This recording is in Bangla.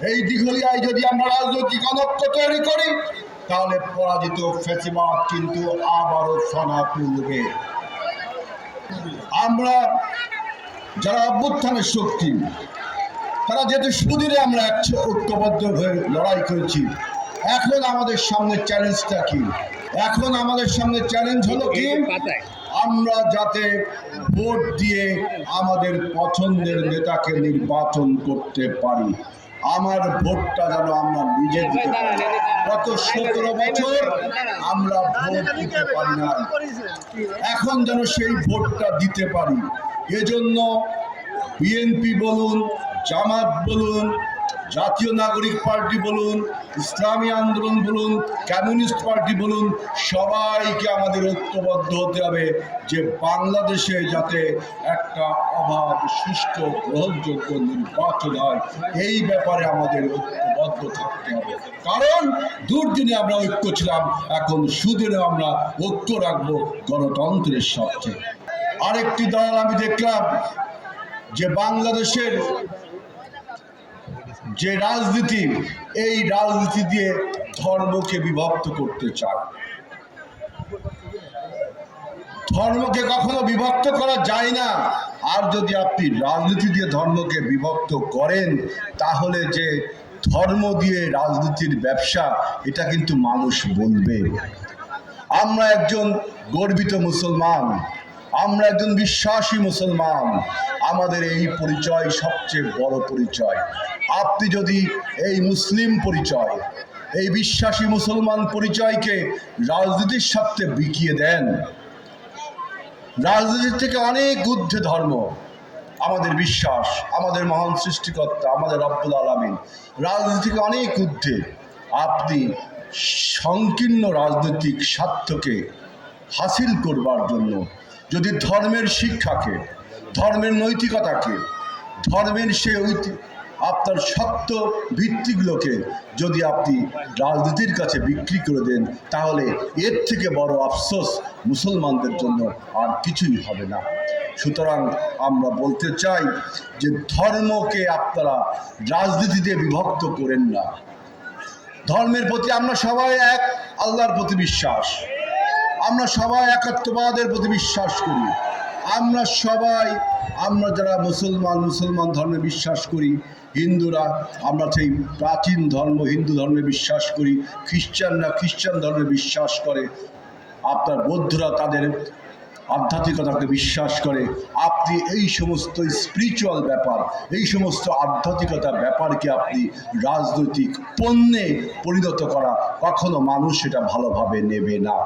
এই দিঘলিয়ায় যদি আমরা রাজনৈতিক অনক্য তৈরি করি তাহলে পরাজিত ফেসিবাদ কিন্তু আবারও ফনা তুলবে। আমরা যারা অভ্যুত্থানের শক্তি তারা যেহেতু সুদিনে আমরা এক ঐক্যবদ্ধ হয়ে লড়াই করেছি এখন আমাদের সামনে চ্যালেঞ্জটা কি? এখন আমাদের সামনে চ্যালেঞ্জ হলো কি? আমরা যাতে ভোট দিয়ে আমাদের পছন্দের নেতাকে নির্বাচন করতে পারি। আমার ভোটটা যেন আমরা নিজে দিতে গত সতেরো বছর আমরা ভোট দিতে পারি না। এখন যেন সেই ভোটটা দিতে পারি। এজন্য বিএনপি বলুন, জামাত বলুন জাতীয় নাগরিক পার্টি বলুন, ইসলামী আন্দোলন বলুন, কমিউনিস্ট পার্টি বলুন, সবাইকে আমাদের ঐক্যবদ্ধ হতে হবে যে বাংলাদেশে যাতে একটা অবাধ, সুষ্ঠু, গ্রহণযোগ্য নির্বাচন হয়। এই ব্যাপারে আমাদের ঐক্যবদ্ধ থাকতে হবে। কারণ দুর্দিনে আমরা ঐক্য ছিলাম, এখন সুদিনে আমরা ঐক্য রাখব গণতন্ত্রের স্বার্থে। আরেকটি দল আমি দেখলাম, যে বাংলাদেশের যে রাজনীতি, এই রাজনীতি দিয়ে ধর্মকে বিভক্ত করতে চায়। ধর্মকে কখনো বিভক্ত করা যায় না। আর যদি আপনি রাজনীতি দিয়ে ধর্মকে বিভক্ত করেন, তাহলে যে ধর্ম দিয়ে রাজনীতির ব্যবসা, এটা কিন্তু মানুষ বলবে। আমরা একজন গর্বিত মুসলমান। আমরা একজন বিশ্বাসী মুসলমান, আমাদের এই পরিচয় সবচেয়ে বড় পরিচয়। আপনি যদি এই মুসলিম পরিচয়, এই বিশ্বাসী মুসলমান পরিচয়কে রাজনীতির সাথে বিকিয়ে দেন, রাজনীতির থেকে অনেক ঊর্ধ্বে ধর্ম, আমাদের বিশ্বাস, আমাদের মহান সৃষ্টিকর্তা, আমাদের রব্বুল আলমিন রাজনীতি থেকে অনেক ঊর্ধ্বে আপনি সংকীর্ণ রাজনৈতিক স্বার্থকে হাসিল করবার জন্য যদি ধর্মের শিক্ষাকে ধর্মের নৈতিকতাকে, ধর্মের সে আপনার সত্য ভিত্তিগুলোকে যদি আপনি রাজনীতির কাছে বিক্রি করে দেন, তাহলে এর থেকে বড় আফসোস মুসলমানদের জন্য আর কিছুই হবে না। সুতরাং আমরা বলতে চাই যে ধর্মকে আপনারা রাজনীতি দিয়ে বিভক্ত করেন না। ধর্মের প্রতি আমরা সবাই এক, আল্লাহর প্রতি বিশ্বাস। আমরা সবাই একাত্মবাদের প্রতি বিশ্বাস করি। আমরা সবাই, আমরা যারা মুসলমান মুসলমান ধর্মে বিশ্বাস করি, হিন্দুরা, আমরা সেই প্রাচীন ধর্ম, হিন্দু ধর্মে বিশ্বাস করি, খ্রিস্টানরা খ্রিস্টান ধর্মে বিশ্বাস করে, আপনার বৌদ্ধরা তাদের আধ্যাত্মিকতাকে বিশ্বাস করে। আপনি এই সমস্ত স্পিরিচুয়াল ব্যাপার, এই সমস্ত আধ্যাত্মিকতার ব্যাপারকে আপনি রাজনৈতিক পণ্যে পরিণত করা কখনো মানুষ সেটা ভালোভাবে নেবে না।